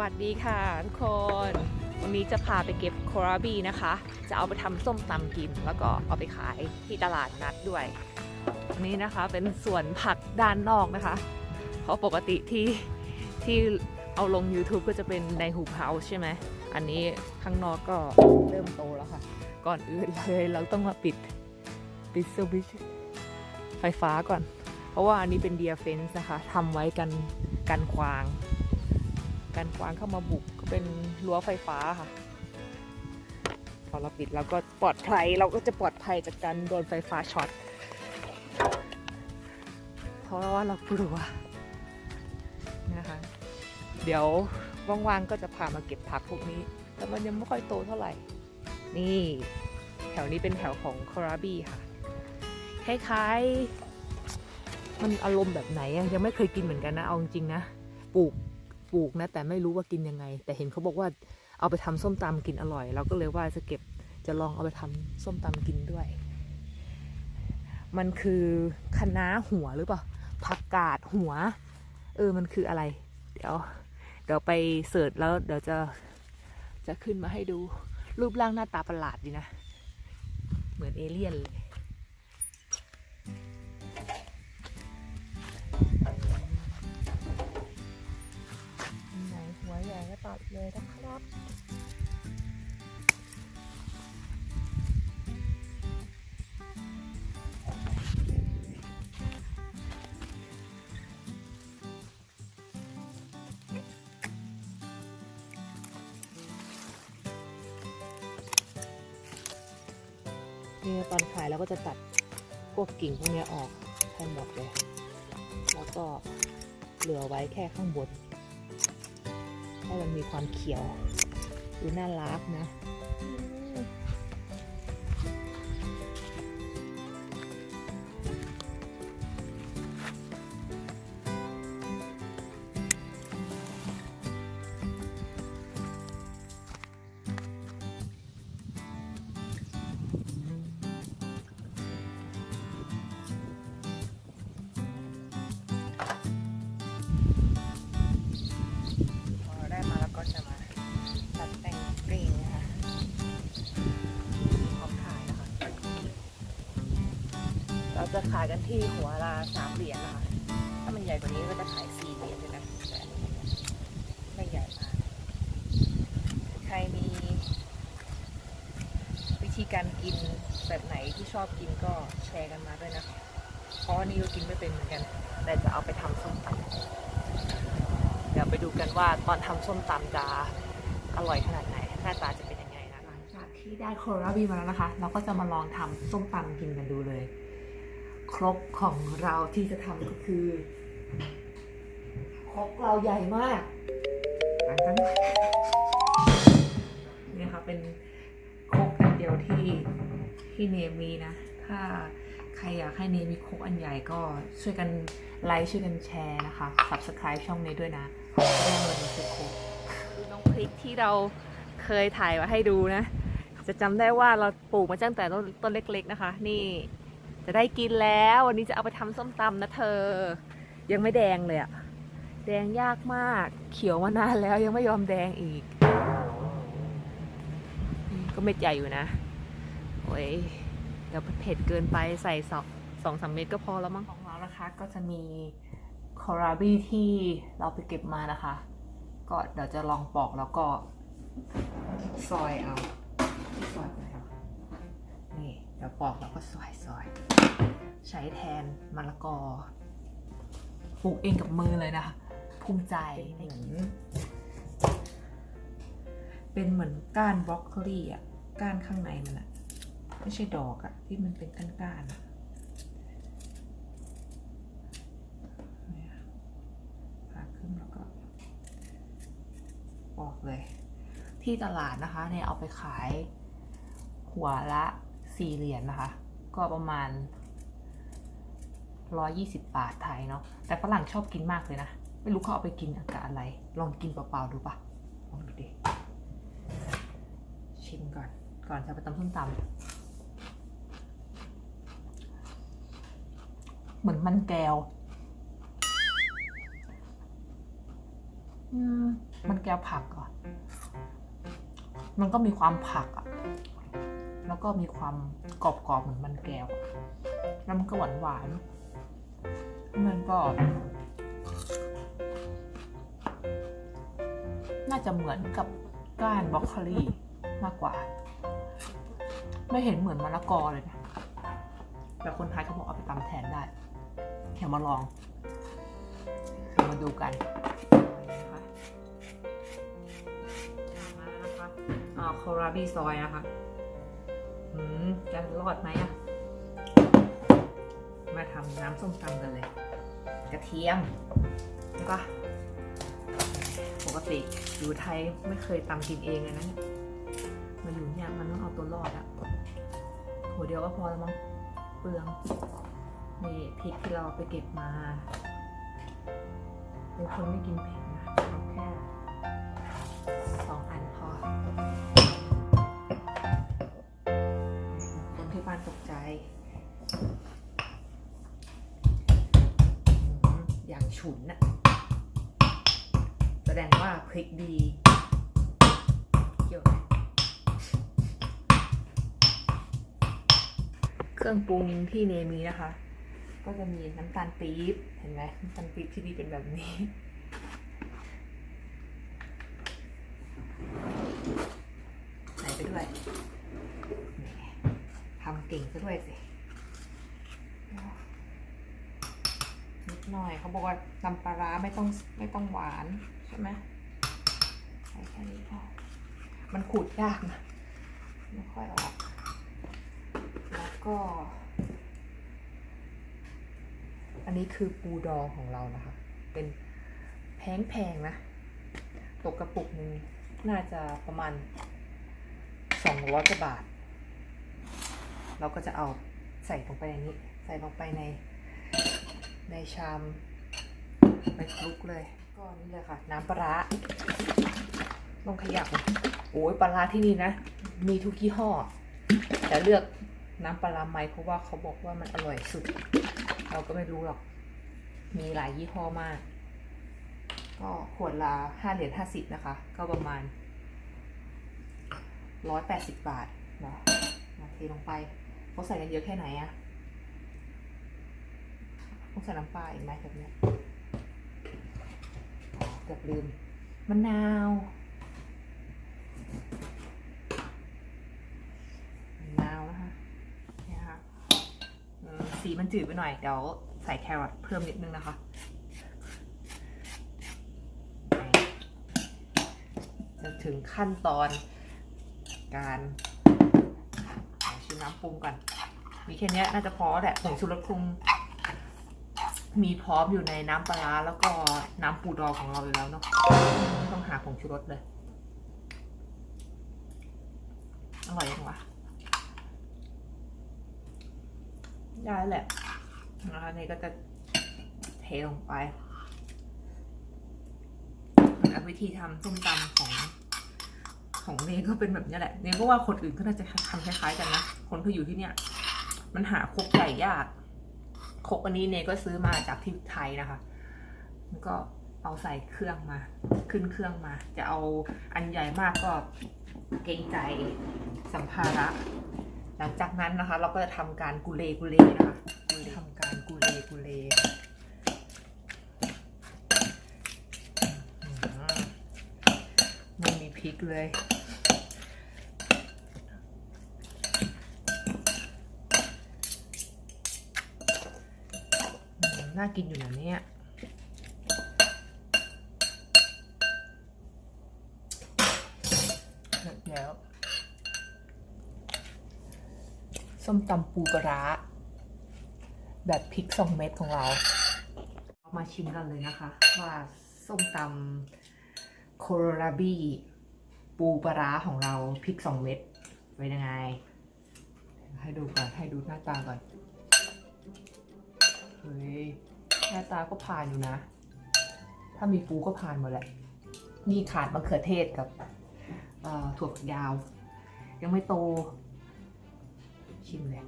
วัสดีค่ะทุกคน วันนี้จะพาไปเก็บโคราบีนะคะ จะเอาไปทำส้มตำกิน แล้วก็เอาไปขายที่ตลาดนัดด้วยอันนี้นะคะเป็นสวนผักด้านนอกนะคะ เพราะปกติที่ที่เอาลง YouTube ก็จะเป็นในหูเฮาใช่ไหม อันนี้ข้างนอกก็เริ่มโตแล้วค่ะ ก่อนอื่นเลยเราต้องมาปิดปิดสวิตช์ไฟฟ้าก่อน เพราะว่าอันนี้เป็นเดียเฟนส์นะคะทำไว้กันกันควาง การกวางเข้ามาบุกก็เป็นรั้วไฟฟ้าค่ะพอเราปิดเราก็ปลอดภัยเราก็จะปลอดภัยจากการโดนไฟฟ้าช็อตเพราะว่าเรากลัวนะคะเดี๋ยวว่างๆก็จะพามาเก็บผักพวกนี้ แต่มันยังไม่ค่อยโตเท่าไหร่ นี่แถวนี้เป็นแถวของคาราบีค่ะ คล้ายๆ มันอารมณ์แบบไหนยังไม่เคยกินเหมือนกันนะ เอาจริงๆนะ ปลูก ปลูกนะ แต่ไม่รู้ว่ากินยังไง แต่เห็นเขาบอกว่าเอาไปทำส้มตำกินอร่อย เราก็เลยว่าจะเก็บจะลองเอาไปทำส้มตำกินด้วย มันคือคะน้าหัวหรือเปล่าผักกาดหัว เออมันคืออะไร เดี๋ยว เดี๋ยวไปเสิร์ชแล้วเดี๋ยวจะจะขึ้นมาให้ดูรูปร่างหน้าตาประหลาดดีนะ เหมือนเอเลี่ยนเลย วใหญ่ก็ตัดเลยนะครับนี่ตอนขายเราก็จะตัดพวกกิ่งพวกนี้ออกให้หมดเลย แล้วก็เหลือไว้แค่ข้างบน มันมีความเขียวดูน่ารักนะ ขายกันที่หัวละสามเหรียญนะคะ ถ้ามันใหญ่กว่านี้ก็จะขายสี่เหรียญเลยนะแต่ไม่ใหญ่มาก ใครมี วิธีการกินแบบไหนที่ชอบกินก็แชร์กันมาด้วยนะคะ เพราะว่านี่ก็กินไม่เป็นเหมือนกัน แต่จะเอาไปทำส้มตำเดี๋ยวไปดูกันว่าตอนทำส้มตำจะอร่อยขนาดไหน หน้าตาจะเป็นยังไงนะคะ จากที่ได้โคราบีมาแล้วนะคะ เราก็จะมาลองทำส้มตำกินกันดูเลย ครกของเราที่จะทำก็คือครกเราใหญ่มากต่างกันนี่ค่ะเป็นครกอันเดียวที่ที่เนมมีนะ ถ้าใครอยากให้เนมมีครกอันใหญ่ก็ช่วยกันไลค์ช่วยกันแชร์นะคะ subscribe ช่องนี้ด้วยนะได้เงินมาซื้อครกคือน้องพริกที่เราเคยถ่ายมาให้ดูนะ จะจำได้ว่าเราปลูกมาตั้งแต่ต้นต้นเล็ก ๆ นะคะ นี่ จะได้กินแล้ว วันนี้จะเอาไปทำส้มตำนะเธอ ยังไม่แดงเลยอะแดงยากมากเขียวมานานแล้วยังไม่ยอมแดงอีก ก็เม็ดใหญ่อยู่นะโอ้ยเดี๋ยวเผ็ดเกินไปใส่สองสองสามเม็ดก็พอแล้วมั้งของเรานะคะ ก็จะมีคอราบีที่เราไปเก็บมานะคะ ก็เดี๋ยวจะลองปอกแล้วก็ซอยเอาซอยเอานี่ เดี๋ยวปอกแล้วก็ซอยซอยใช้แทนมะละกอปลูกเองกับมือเลยนะคะภูมิใจเหมือนเป็นเหมือนก้านบรอกโคลีอะก้านข้างในมันอะไม่ใช่ดอกอะที่มันเป็นก้านๆอะเนี่ยผ่าขึ้นแล้วก็ปอกเลย ที่ตลาดนะคะเนี่ยเอาไปขายหัวละ สี่เหรียญนะคะ ก็ประมาณร้อยี่สิบบาทไทยเนาะแต่ฝรั่งชอบกินมากเลยนะ ไม่รู้เขาเอาไปกินอากาศอะไร ลองกินเปล่าๆดูปะลองดูดิ ชิมก่อนก่อนจะไปตำส้มตำเหมือนมันแก้วมมันแก้วผักก่อน มันก็มีความผักอะ แล้วก็มีความกรอบๆเหมือนมันแก้วอะแล้วมันก็หวานหวานๆมันก็ น่าจะเหมือนกับก้านบรอกโคลีมากกว่า ไม่เห็นเหมือนมะละกอเลยนะแต่คนไทยเขาบอกเอาไปตำแทนได้เดี๋ยวมาลองเดี๋ยวมาดูกันนะคะมาแล้วนะคะอ่าโคราบีซอยนะคะ จะรอดไหมอะมาทำน้ำส้มตำกันเลย กระเทียมใช่ปะปกติอยู่ไทยไม่เคยตำกินเองเลยนะเนี่ยมาอยู่เนี่ยมันต้องเอาตัวรอดอะหัวเดียวก็พอแล้วมั้งเปลืองนี่พริกที่เราไปเก็บมาเป็นคนไม่กินเผ็ดนะเอาแค่สองอัน อืมอย่างฉุนน่ะ แสดงว่าพริกดีเกี่ยวเครื่องปรุงที่เนมีนะคะ ก็จะมีน้ำตาลปี๊บ เห็นไหมน้ำตาลปี๊บที่ดีเป็นแบบนี้ ใส่ไปด้วยแหม ทำเก่งซะด้วยสินิดหน่อยเขาบอกว่าน้ำปลาร้าไม่ต้องไม่ต้องหวานใช่ไหมใส่แค่นี้พอมันขูดยากนะไม่ค่อยออก แล้วก็ อันนี้คือปูดองของเรานะคะ เป็นแพงๆนะ ตกกระปุกหนึงน่าจะประมาณสองร้อยกว่าบาท เราก็จะเอาใส่ลงไปในนี้ ใส่ลงไปใน ในชามไปคลุกเลย ก็นี่เลยค่ะ น้ำปลาร้าลองขยับนะโอ้ยปลาร้าที่นี่นะ มีทุกยี่ห้อ แต่เลือกน้ำปลาร้าไหมเพราะว่าเขาบอกว่ามันอร่อยสุด เราก็ไม่รู้หรอก มีหลายยี่ห้อมาก ก็ขวดละห้าเหรียญห้าสิบนะคะ ก็ประมาณร้อยแปดสิบบาทเนาะเทลงไป เขาใส่กันเยอะแค่ไหนอะต้องใส่น้ำปลาอีกไหมแบบเนี้ยเกือบลืมมะนาวมะนาวนะคะนี่ค่ะสีมันจืดไปหน่อย เดี๋ยวใส่แครอทเพิ่มนิดนึงนะคะจะถึงขั้นตอนการ มน้ำปรุงก่อน มีแค่นี้น่าจะพอแหละผงชูรสคลุมมีพร้อมอยู่ในน้ำปลาร้าแล้วก็น้ำปูดองของเราอยู่แล้วเนาะไม่ต้องหาผงชูรสเลย อร่อยยังวะได้แหละนะคะนี่ก็จะเทลงไปววิธีทำส้มตำของ ของเนก็เป็นแบบนี้แหละเนก็ว่าคนอื่นก็น่าจะทำคล้ายๆกันนะคนที่อยู่ที่เนี่ย มันหาคกใหญ่ยากคกอันนี้เนก็ซื้อมาจากที่ไทยนะคะแล้วก็เอาใส่เครื่องมา ขึ้นเครื่องมา จะเอาอันใหญ่มากก็เกรงใจสัมภาระ หลังจากนั้นนะคะ เราก็จะทำการกุเลกุเลนะคะกุเลทำการกุเลกุเลไม่มีพริกเลย น่ากินอยู่นะเนี่ยเสร็จแล้วส้มตำปูปลาร้าแบบพริกสองเม็ดของเราเอามาชิมกันเลยนะคะ ว่าส้มตำโคโรราบีปูปลาร้าของเราพริกสองเม็ดเป็นยังไง ให้ดูก่อน ให้ดูหน้าตาก่อน เฮ้ยหน้าตาก็ผ่านอยู่นะ ถ้ามีปูก็ผ่านหมดแหละ มีขาดมะเขือเทศกับถั่วฝักยาว ยังไม่โต ชิมเลย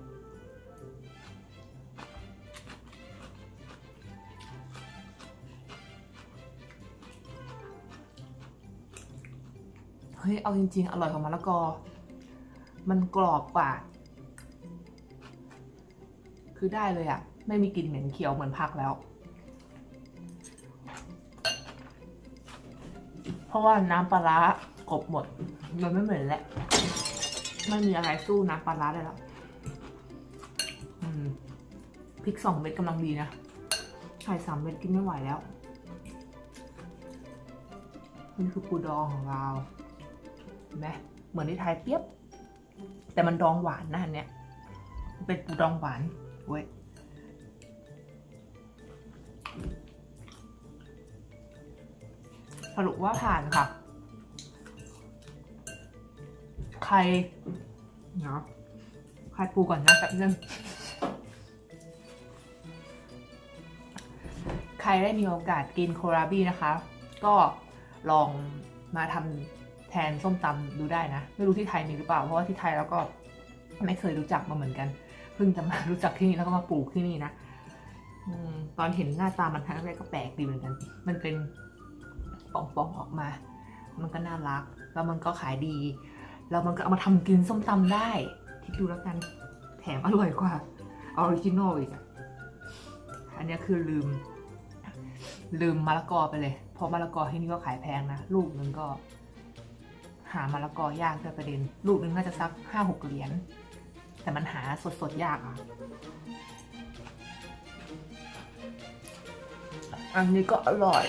เฮ้ย เอาจริง ๆ อร่อยของมะละกอ มันกรอบกว่า คือได้เลยอะ ไม่มีกลิ่นเหม็นเขียวเหมือนผักแล้ว เพราะว่าน้ำปลาร้ากบหมด มันไม่เหม็นแล้วไม่มีอะไรสู้น้ำปลาร้าได้แล้วพริกสองเม็ดกำลังดีนะไข่สามเม็ดกินไม่ไหวแล้ว นี่คือปูดองของเราเห็นไหมเหมือนที่ไทยเปียบ แต่มันดองหวานนะอันเนี้ยเป็นปูดองหวานเว้ย สรุปว่าผ่านค่ะใครเนาะใครปูก่อนนะแป๊บนึงใครได้มีโอกาสกินโคราบีนะคะ ก็ลองมาทำแทนส้มตำดูได้นะ ไม่รู้ที่ไทยมีหรือเปล่า เพราะว่าที่ไทยแล้วก็ไม่เคยรู้จักมาเหมือนกัน เพิ่งจะมารู้จักที่นี่แล้วก็มาปลูกที่นี่นะอตอนเห็นหน้าตามันครั้งแรกก็แปลกดีเหมือนกัน มันเป็น ป่องๆออกมา มันก็น่ารัก แล้วมันก็ขายดี แล้วมันก็เอามาทำกินส้มตำได้ คิดดูแล้วกัน แถมอร่อยกว่าออริจินอลอีกอันนี้คือลืม ลืมมะละกอไปเลย เพราะมะละกอที่นี่ก็ขายแพงนะ ลูกหนึงก็ หามะละกอยากด้วยประเด็น ลูกหนึงน่าจะสักห้าหกเหรียญ แต่มันหาสดๆยากอะอันนี้ก็อร่อย